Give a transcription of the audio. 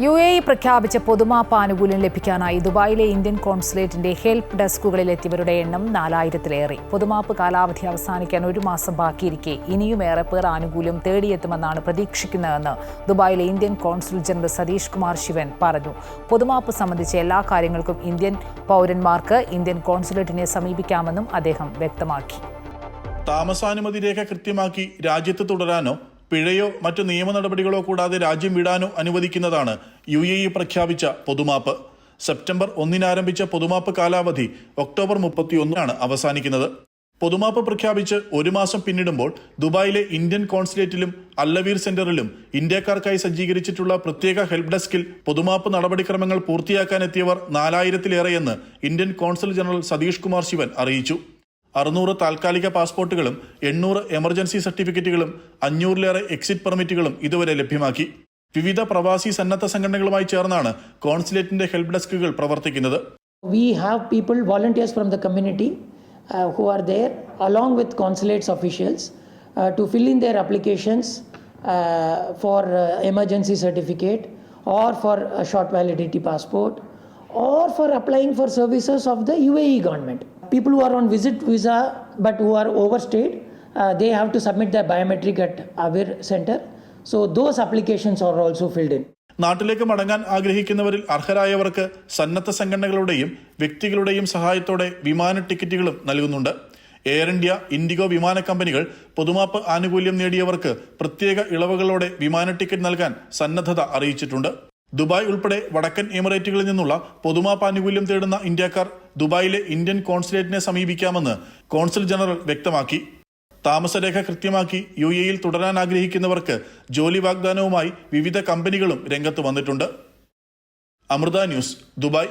U A E പ്രഖ്യാപിച്ച പൊതുമാപ്പ് ആനുകൂല്യം ലഭിക്കാനായി ദുബായിലെ ഇന്ത്യൻ കോൺസുലേറ്റിന്റെ ഹെൽപ്പ് ഡെസ്കുകളിൽ എത്തിയവരുടെ എണ്ണം നാലായിരത്തിലേറെ. പൊതുമാപ്പ് കാലാവധി അവസാനിക്കാൻ ഒരു മാസം ബാക്കിയിരിക്കെ. ഇനിയും ഏറെ പേർ ആനുകൂല്യം തേടിയെത്തുമെന്നാണ് പ്രതീക്ഷിക്കുന്നതെന്ന് ദുബായിലെ Indian consul general Satish Kumar Sivan പറഞ്ഞു. പൊതുമാപ്പ് സംബന്ധിച്ച എല്ലാ കാര്യങ്ങൾക്കും ഇന്ത്യൻ പൗരന്മാർക്ക് ഇന്ത്യൻ കോൺസുലേറ്റിനെ സമീപിക്കാമെന്നും അദ്ദേഹം വ്യക്തമാക്കി. താമസാനുമതി രേഖ കൃത്യമാക്കി രാജ്യത്ത് തുടരാനോ പിഴയോ മറ്റു നിയമ നടപടികളോ കൂടാതെ രാജ്യം വിടാനോ അനുവദിക്കുന്നതാണ് യു എ ഇ പ്രഖ്യാപിച്ച പൊതുമാപ്പ്. സെപ്റ്റംബർ ഒന്നിനാരംഭിച്ച പൊതുമാപ്പ് കാലാവധി ഒക്ടോബർ മുപ്പത്തിയൊന്നിനാണ് അവസാനിക്കുന്നത്. പൊതുമാപ്പ് പ്രഖ്യാപിച്ച് ഒരു മാസം പിന്നിടുമ്പോൾ ദുബായിലെ ഇന്ത്യൻ കോൺസുലേറ്റിലും അല്ലവീർ സെന്ററിലും ഇന്ത്യക്കാർക്കായി സജ്ജീകരിച്ചിട്ടുള്ള പ്രത്യേക ഹെൽപ്പ് ഡെസ്കിൽ പൊതുമാപ്പ് നടപടിക്രമങ്ങൾ പൂർത്തിയാക്കാനെത്തിയവർ നാലായിരത്തിലേറെയെന്ന് Indian consul general Satish Kumar Sivan അറിയിച്ചു. അറുന്നൂറ് താൽക്കാലിക പാസ്പോർട്ടുകളും എണ്ണൂറ് എമർജൻസി സർട്ടിഫിക്കറ്റുകളും അഞ്ഞൂറിലേറെ എക്സിറ്റ് പെർമിറ്റുകളും ഇതുവരെ ലഭ്യമാക്കി. വിവിധ പ്രവാസി സന്നദ്ധ സംഘടനകളുമായി ചേർന്നാണ് കോൺസുലേറ്റിന്റെ ഹെൽപ് ഡെസ്കുകൾ പ്രവർത്തിക്കുന്നത്. We have people volunteers from the community who are there along with consulates officials to fill in their applications for emergency certificate or for short validity passport or for applying for services of the U A E government People who are on visit visa but who are overstayed, uh, they have to submit their biometric at our Center. So those applications are also filled in. നാട്ടിലേക്ക് മടങ്ങാൻ ആഗ്രഹിക്കുന്നവരിൽ അർഹരായവർക്ക് സന്നദ്ധ സംഘടനകളുടെയും വ്യക്തികളുടെയും സഹായത്തോടെ വിമാന ടിക്കറ്റുകളും നൽകുന്നുണ്ട് air India IndiGo വിമാന കമ്പനികൾ പൊതുമാപ്പ് ആനുകൂല്യം നേടിയവർക്ക് പ്രത്യേക ഇളവുകളോടെ വിമാന ടിക്കറ്റ് നൽകാൻ സന്നദ്ധത അറിയിച്ചിട്ടുണ്ട് ദുബായ് ഉൾപ്പെടെ വടക്കൻ എമിറേറ്റുകളിൽ നിന്നുള്ള പൊതുമാപ്പ് ആനുകൂല്യം തേടുന്ന ഇന്ത്യക്കാർ ദുബായിലെ ഇന്ത്യൻ കോൺസുലേറ്റിനെ സമീപിക്കാമെന്ന് കോൺസുൽ ജനറൽ വ്യക്തമാക്കി. താമസരേഖ കൃത്യമാക്കി യു എയിൽ തുടരാൻ ആഗ്രഹിക്കുന്നവർക്ക് ജോലി വാഗ്ദാനവുമായി വിവിധ കമ്പനികളും രംഗത്ത് വന്നിട്ടുണ്ട്. Amrita news Dubai.